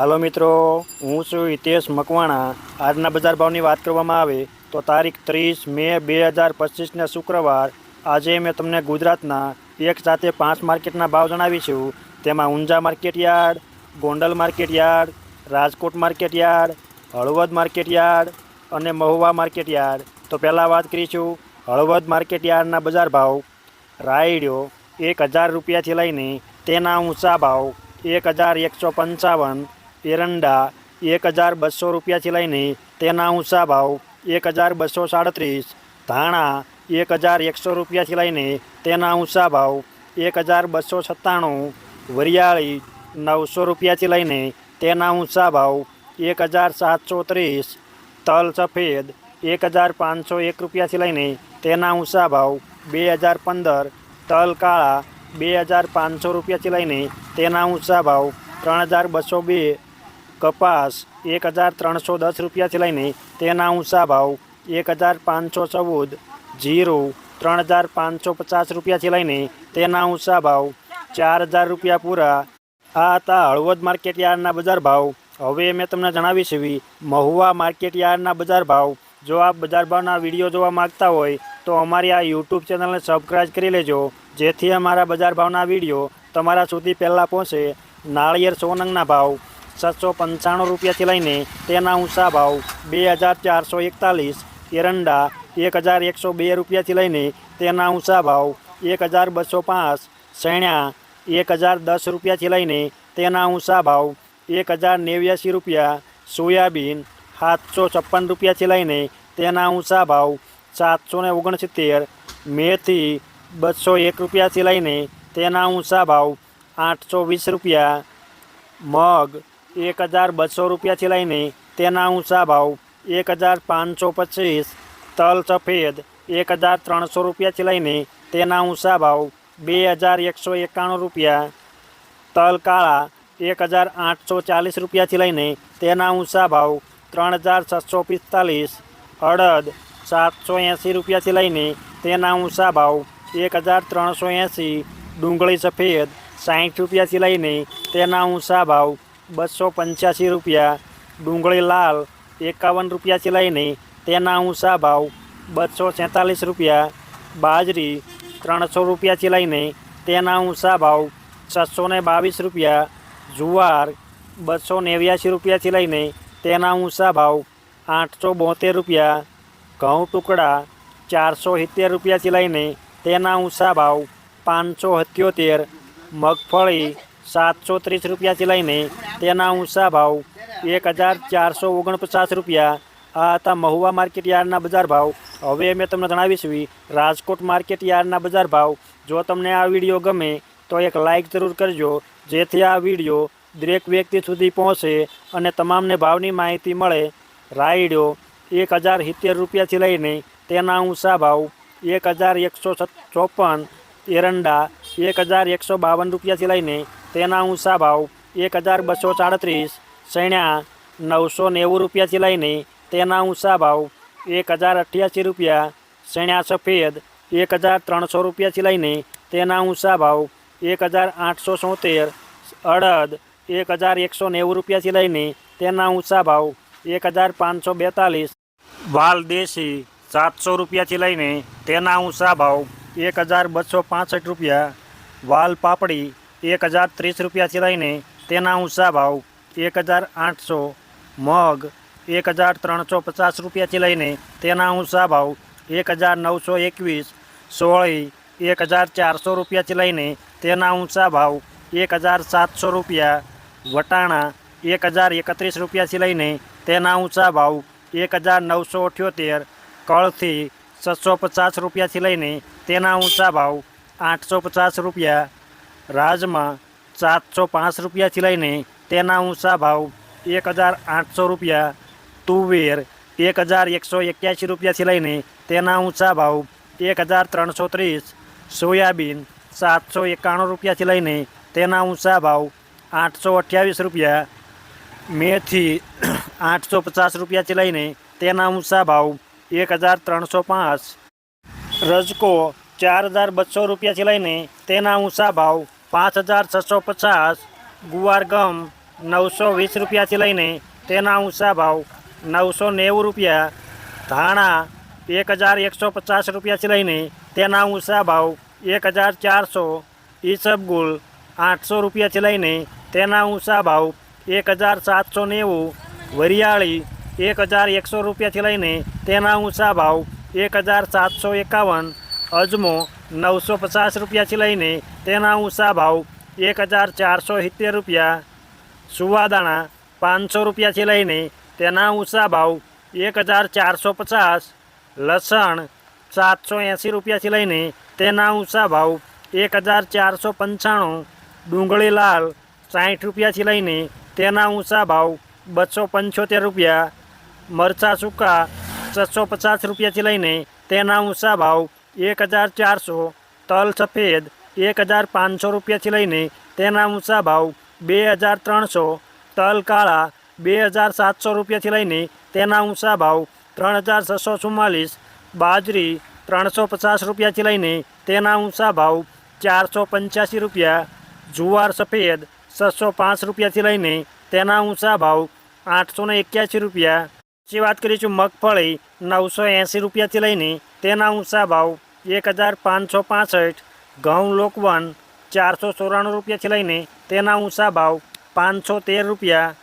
હાલો મિત્રો, હું છું હિતેશ મકવાણા. આજના બજાર ભાવની વાત કરવામાં આવે તો તારીખ ત્રીસ મે બે હજાર પચીસને શુક્રવાર. આજે મેં તમને ગુજરાતના એક સાથે પાંચ માર્કેટના ભાવ જણાવીશું તેમાં Unjha market yard, Gondal market yard, Rajkot market yard, Halvad market yard અને મહુવા માર્કેટ યાર્ડ. તો પહેલાં વાત કરીશું હળવદ માર્કેટ યાર્ડના બજાર ભાવ. રાયડ્યો એક હજાર રૂપિયાથી લઈને તેના ઊંચા ભાવ એક હજાર એકસો પંચાવન એરંડા એક હજાર બસો રૂપિયાથી લઈને તેના ઊંચા ભાવ એક હજાર બસો સાડત્રીસ, ધાણા એક હજાર એકસો રૂપિયાથી લઈને તેના ઊંચા ભાવ એક હજાર બસો સત્તાણું, વરિયાળી નવસો રૂપિયાથી લઈને તેના ઊંચા ભાવ એક હજાર સાતસો ત્રીસ, તલ સફેદ એક હજાર પાંચસો એક રૂપિયાથી લઈને તેના ઊંચા ભાવ બે હજાર પંદર, તલ કાળા બે હજાર પાંચસો રૂપિયાથી લઈને તેના ઊંચા ભાવ ત્રણ હજાર બસો બે કપાસ એક હજાર ત્રણસો દસ રૂપિયાથી લઈને તેના ઊંચા ભાવ એક હજાર પાંચસો ચૌદ, જીરું ત્રણ હજાર પાંચસો પચાસ રૂપિયાથી લઈને તેના ઊંચા ભાવ ચાર હજાર રૂપિયા પૂરા. આ હતા હળવદ માર્કેટ યાર્ડના બજાર ભાવ. હવે મેં તમને જણાવીશ એવી મહુવા માર્કેટ યાર્ડના બજાર ભાવ. જો આપ બજાર ભાવના વીડિયો જોવા માંગતા હોય તો અમારી આ યુટ્યુબ ચેનલને સબસ્ક્રાઈબ કરી લેજો, જેથી અમારા બજાર ભાવના વીડિયો તમારા સુધી પહેલાં પહોંચે. નાળિયેર સોનંગના ભાવ. સાતસો પંચાણું રૂપિયાથી લઈને તેના ઊંચા ભાવ બે હજાર ચારસો એકતાલીસ, એરંડા એક હજાર એકસો બે રૂપિયાથી લઈને તેના ઊંચા ભાવ એક હજાર બસો પાંચ, સૈણ્યા એક હજાર દસ રૂપિયાથી લઈને તેના ઊંચા ભાવ એક હજાર નેવ્યાસી રૂપિયા, સોયાબીન સાતસો છપ્પન રૂપિયાથી લઈને તેના ઊંચા ભાવ સાતસો ને ઓગણસિત્તેર, મેથી બસો એક રૂપિયાથી લઈને તેના ઊંચા ભાવ આઠસો વીસ રૂપિયા, મગ એક હજાર બસો રૂપિયાથી લઈને તેના ઊંચા ભાવ એક હજાર પાંચસો પચીસ, તલ સફેદ એક હજાર ત્રણસો રૂપિયાથી લઈને તેના ઊંચા ભાવ બે હજાર એકસો એકાણું રૂપિયા, તલ કાળા એક હજાર આઠસો ચાલીસ રૂપિયાથી લઈને તેના ઊંચા ભાવ ત્રણ હજાર છસો પિસ્તાલીસ અડદ સાતસો એંસી રૂપિયાથી લઈને તેના ઊંચા ભાવ એક હજાર ત્રણસો એંસી, ડુંગળી સફેદ સાઠ રૂપિયાથી લઈને તેના ઊંચા ભાવ બસો પંચ્યાસી રૂપિયા, ડુંગળી લાલ એકાવન રૂપિયાથી લઈને તેના ઊંચા ભાવ બસો સેંતાલીસ રૂપિયા, બાજરી ત્રણસો રૂપિયાથી લઈને તેના ઊંચા ભાવ છસો ને બાવીસ રૂપિયા, જુવાર બસો નેવ્યાસી રૂપિયાથી લઈને તેના ઊંચા ભાવ આઠસો બોતેર રૂપિયા, ઘઉં ટુકડા ચારસો સિત્તેર રૂપિયાથી લઈને તેના ઊંચા ભાવ પાંચસો સત્યોતેર, મગફળી સાતસો ત્રીસ રૂપિયાથી લઈને તેના ઊંચા ભાવ એક હજાર ચારસો ઓગણપચાસ રૂપિયા. આ હતા મહુવા માર્કેટ યાર્ડના બજાર ભાવ. હવે મેં તમને જણાવીશું રાજકોટ માર્કેટ યાર્ડના બજાર ભાવ. જો તમને આ વીડિયો ગમે તો એક લાઇક જરૂર કરજો, જેથી આ વીડિયો દરેક વ્યક્તિ સુધી પહોંચે અને તમામને ભાવની માહિતી મળે. રાયડો એક હજાર સિત્તેર રૂપિયાથી લઈને તેના ઊંચા ભાવ એક હજાર એકસો ચોપન એરંડા એક હજાર એકસો બાવન રૂપિયાથી લઈને તેના ઊંચા ભાવ એક હજાર બસો સાડત્રીસ, સૈણ્યા નવસો નેવું રૂપિયાથી લઈને તેના ઊંચા ભાવ એક હજાર અઠ્યાસી રૂપિયા, સૈણ્યા સફેદ એક હજાર ત્રણસો રૂપિયાથી લઈને તેના ઊંચા ભાવ એક હજાર આઠસો સોતેર, અડદ એક હજાર એકસો નેવું રૂપિયાથી લઈને તેના ઊંચા ભાવ એક હજાર પાંચસો બેતાલીસ. વાલ દેશી સાતસો રૂપિયાથી લઈને તેના ઊંચા ભાવ એક હજાર બસો પાસઠ રૂપિયા, વાલ પાપડી એક હજાર ત્રીસ રૂપિયાથી લઈને તેના ઊંચા ભાવ એક હજાર આઠસો, મગ એક હજાર ત્રણસો પચાસ રૂપિયાથી લઈને તેના ઊંચા ભાવ એક હજાર નવસો એકવીસ, સોળી એક હજાર ચારસો રૂપિયાથી લઈને તેના ઊંચા ભાવ એક હજાર સાતસો રૂપિયા, વટાણા એક હજાર એકત્રીસ રૂપિયાથી લઈને તેના ઊંચા ભાવ એક હજાર નવસો અઠ્યોતેર, કળથી છસો પચાસ રૂપિયાથી લઈને તેના ઊંચા ભાવ આઠસો પચાસ રૂપિયા રાજમાં સાતસો પાંચ રૂપિયાથી લઈને તેના ઊંચા ભાવ એક હજાર આઠસો રૂપિયા તુવેર એક હજાર એકસો એક્યાસી રૂપિયાથી લઈને તેના ઊંચા ભાવ એક હજાર ત્રણસો ત્રીસ સોયાબીન સાતસો એકાણું રૂપિયાથી લઈને તેના ઊંચા ભાવ આઠસો અઠ્યાવીસ રૂપિયા મેથી આઠસો પચાસ રૂપિયાથી લઈને તેના ઊંચા ભાવ એક હજાર ત્રણસો પાંચ રજકો ચાર હજાર બસો રૂપિયાથી લઈને તેના ઊંચા ભાવ પાંચ હજાર છસો પચાસ ગુવાર ગમ નવસો વીસ રૂપિયાથી લઈને તેના ઊંચા ભાવ નવસો નેવું રૂપિયા ધાણા એક હજાર એકસો પચાસ રૂપિયાથી લઈને તેના ઊંચા ભાવ એક હજાર ચારસો ઈસબગુલ આઠસો રૂપિયાથી લઈને તેના ઊંચા ભાવ એક હજાર સાતસો નેવું વરિયાળી એક હજાર એકસો રૂપિયાથી લઈને તેના ઊંચા ભાવ એક હજાર સાતસો એકાવન અજમો નવસો પચાસ રૂપિયાથી લઈને તેના ઊંચા ભાવ એક હજાર ચારસો સિત્તેર રૂપિયા, સુવાદાણા પાંચસો રૂપિયાથી લઈને તેના ઊંચા ભાવ એક હજાર ચારસો પચાસ, લસણ સાતસો એંસી રૂપિયાથી લઈને તેના ઊંચા ભાવ એક હજાર ચારસો પંચાણું ડુંગળી લાલ સાઠ રૂપિયાથી લઈને તેના ઊંચા ભાવ બસો પંચોતેર રૂપિયા, મરચાં સૂકા છસો પચાસ રૂપિયાથી લઈને તેના ઊંચા ભાવ એક હજાર ચારસો, તલ સફેદ એક હજાર પાંચસો રૂપિયાથી લઈને તેના ઊંચા ભાવ બે હજાર ત્રણસો, તલ કાળા બે હજાર સાતસો રૂપિયાથી લઈને તેના ઊંચા ભાવ ત્રણ હજાર છસો ચુમ્માલીસ, બાજરી ત્રણસો પચાસ રૂપિયાથી લઈને તેના ઊંચા ભાવ ચારસો પંચ્યાસી રૂપિયા, જુવાર સફેદ છસો પાંચ રૂપિયાથી લઈને તેના ઊંચા ભાવ આઠસો ને એક્યાસી રૂપિયા. પછી વાત કરીશું મગફળી નવસો એંસી રૂપિયાથી લઈને તેના ઊંચા ભાવ એક હજાર પાંચસો પાસઠ ઘઉં લોકવન ચારસો ચોરાણું રૂપિયાથી લઈને તેના ઊંચા ભાવ પાંચસો તેર રૂપિયા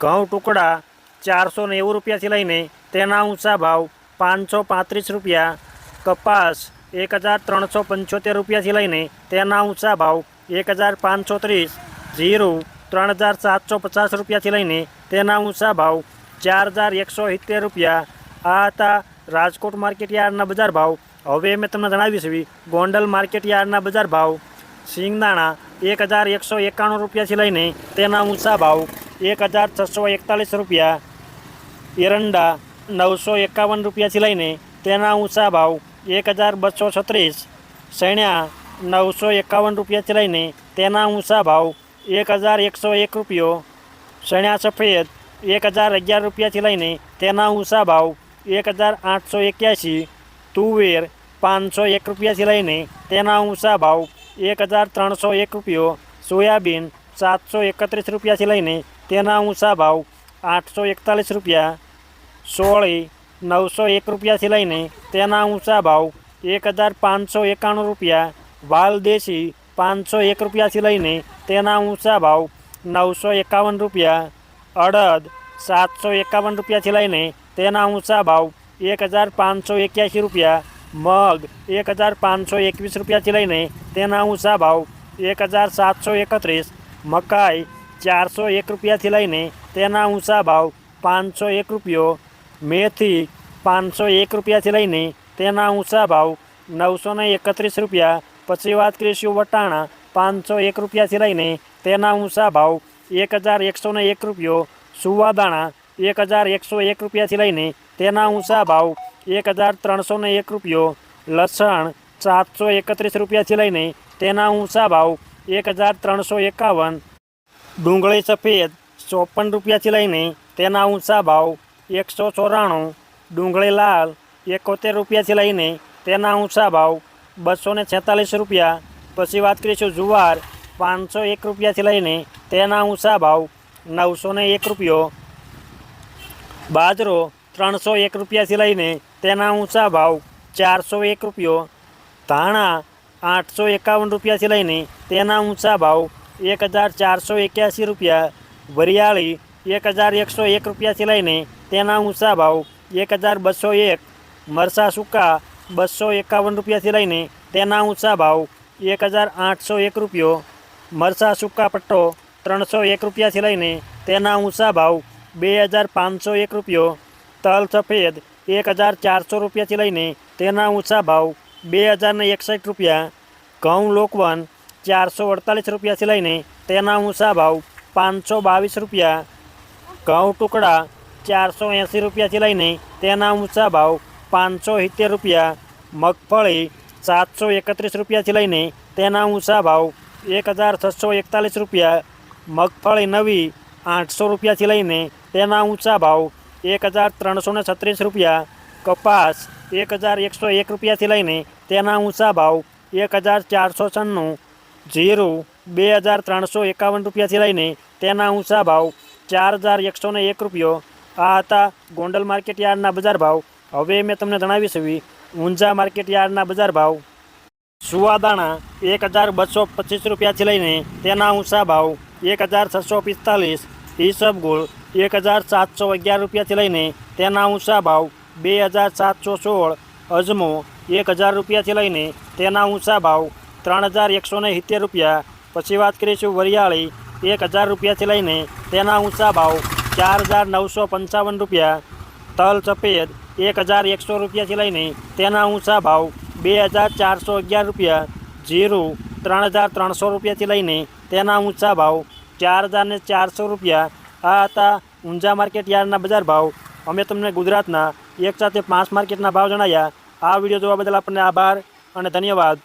ઘઉં ટુકડા ચારસો નેવું રૂપિયાથી લઈને તેના ઊંચા ભાવ પાંચસો પાંત્રીસ રૂપિયા કપાસ એક હજાર ત્રણસો પંચોતેર રૂપિયાથી લઈને તેના ઊંચા ભાવ એક હજાર પાંચસો ત્રીસ જીરું ત્રણ હજાર સાતસો પચાસ રૂપિયાથી લઈને તેના ઊંચા ભાવ ચાર હજાર એકસો સિત્તેર રૂપિયા આ હતા રાજકોટ માર્કેટ યાર્ડના બજાર ભાવ હવે મેં તમને જણાવીશ ગોંડલ માર્કેટ યાર્ડના બજાર ભાવ સિંગદાણા એક હજાર એકસો એકાણું રૂપિયાથી લઈને તેના ઊંચા ભાવ એક હજાર છસો એકતાલીસ રૂપિયા, એરંડા નવસો એકાવન રૂપિયાથી લઈને તેના ઊંચા ભાવ એક હજાર બસો છત્રીસ સૈણ્યા નવસો એકાવન રૂપિયાથી લઈને તેના ઊંચા ભાવ એક હજાર એકસો એક રૂપિયો સૈણ્યા સફેદ એક હજાર અગિયાર રૂપિયાથી લઈને તેના ઊંચા ભાવ એક હજાર આઠસો એક્યાસી, તુવેર પાંચસો એક રૂપિયાથી લઈને તેના ઊંચા ભાવ એક હજાર ત્રણસો એક રૂપિયો, સોયાબીન સાતસો એકત્રીસ રૂપિયાથી લઈને તેના ઊંચા ભાવ આઠસો એકતાલીસ રૂપિયા, સોળી નવસો એક રૂપિયાથી લઈને તેના ઊંચા ભાવ એક હજાર પાંચસો એકાણું રૂપિયા, વાલ દેશી પાંચસો એક રૂપિયાથી લઈને તેના ઊંચા ભાવ નવસો એકાવન રૂપિયા, અડદ સાતસો એકાવન રૂપિયાથી લઈને તેના ઊંચા ભાવ એક હજાર પાંચસો એક્યાસી રૂપિયા મગ એક હજાર પાંચસો એકવીસ રૂપિયાથી લઈને તેના ઊંચા ભાવ એક હજાર સાતસો એકત્રીસ, મકાઈ ચારસો એક રૂપિયાથી લઈને તેના ઊંચા ભાવ પાંચસો એક રૂપિયો, મેથી પાંચસો એક રૂપિયાથી લઈને તેના ઊંચા ભાવ નવસો એકત્રીસ રૂપિયા, પછી વાત કરીશું વટાણા પાંચસો એક રૂપિયાથી લઈને તેના ઊંચા ભાવ એક હજાર એકસો એક રૂપિયો, સુવાદાણા એક હજાર એકસો એક રૂપિયાથી લઈને તેના ઊંચા ભાવ એક હજાર ત્રણસો એક રૂપિયો, લસણ સાતસો એકત્રીસ રૂપિયાથી લઈને તેના ઊંચા ભાવ એક હજાર ત્રણસો એકાવન. ડુંગળી સફેદ ચોપન રૂપિયાથી લઈને તેના ઊંચા ભાવ એકસો ચોરાણું. ડુંગળી લાલ એકોતેર રૂપિયાથી લઈને તેના ઊંચા ભાવ બસો ને છેતાલીસ રૂપિયા. પછી વાત કરીશું જુવાર પાંચસો એક રૂપિયાથી લઈને તેના ઊંચા ભાવ નવસો એક રૂપિયો. બાજરો ત્રણસો એક રૂપિયાથી લઈને તેના ઊંચા ભાવ ચારસો એક રૂપિયો, ધાણા આઠસો એકાવન રૂપિયાથી લઈને તેના ઊંચા ભાવ એક હજાર ચારસો એક્યાસી રૂપિયા, વરિયાળી એક હજાર એકસો એક રૂપિયાથી લઈને તેના ઊંચા ભાવ એક હજાર બસો એક, મરસા સૂકા બસો એકાવન રૂપિયાથી લઈને તેના ઊંચા ભાવ એક હજાર આઠસો એક રૂપિયો, મરસા સૂકા પટ્ટો ત્રણસો એક રૂપિયાથી લઈને તેના ઊંચા ભાવ બે હજાર પાંચસો એક રૂપિયો તલ સફેદ એક હજાર ચારસો રૂપિયાથી લઈને તેના ઊંચા ભાવ બે હજારને એકસઠ રૂપિયા, ઘઉં લોકવન ચારસો અડતાલીસ રૂપિયાથી લઈને તેના ઊંચા ભાવ પાંચસો બાવીસ રૂપિયા, ઘઉં ટુકડા ચારસો એંસી રૂપિયાથી લઈને તેના ઊંચા ભાવ પાંચસો સિત્તેર રૂપિયા, મગફળી સાતસો એકત્રીસ રૂપિયાથી લઈને તેના ઊંચા ભાવ એક હજાર છસો એકતાલીસ રૂપિયા, મગફળી નવી આઠસો રૂપિયાથી લઈને તેના ઊંચા ભાવ એક હજાર ત્રણસો ને છત્રીસ રૂપિયા, કપાસ એક હજાર એકસો એક રૂપિયાથી લઈને તેના ઊંચા ભાવ એક હજાર ચારસો છન્નું, જીરું બે હજાર ત્રણસો એકાવન રૂપિયાથી લઈને તેના ઊંચા ભાવ ચાર હજાર એકસો ને એક રૂપિયો. આ હતા ગોંડલ માર્કેટ યાર્ડના બજાર ભાવ. હવે મેં તમને જણાવી એવી ઊંઝા માર્કેટ યાર્ડના બજાર ભાવ. સુવાદાણા એક હજાર બસો પચીસ રૂપિયાથી લઈને તેના ઊંચા ભાવ એક હજાર છસો પિસ્તાલીસ ઈસબગુલ એક હજાર સાતસો અગિયાર રૂપિયાથી લઈને તેના ઊંચા ભાવ બે હજાર સાતસો સોળ, અજમો એક હજાર રૂપિયાથી લઈને તેના ઊંચા ભાવ ત્રણ હજાર એકસો ને સિત્તેર રૂપિયા. પછી વાત કરીશું વરિયાળી, એક હજાર રૂપિયાથી લઈને તેના ઊંચા ભાવ ચાર હજાર નવસો પંચાવન રૂપિયા. તલ સફેદ એક હજાર એકસો રૂપિયાથી લઈને તેના ઊંચા ભાવ બે હજાર ચારસો અગિયાર રૂપિયા. જીરું, ત્રણ હજાર ત્રણસો રૂપિયાથી લઈને તેના ઊંચા ભાવ ચાર હજારને ચારસો રૂપિયા. આ હતા ઊંઝા માર્કેટ યાર્ડના બજાર ભાવ. અમે તમને ગુજરાતના એક સાથે પાંચ માર્કેટના ભાવ જણાવ્યા આ વીડિયો જોવા બદલ આપણને આભાર અને ધન્યવાદ.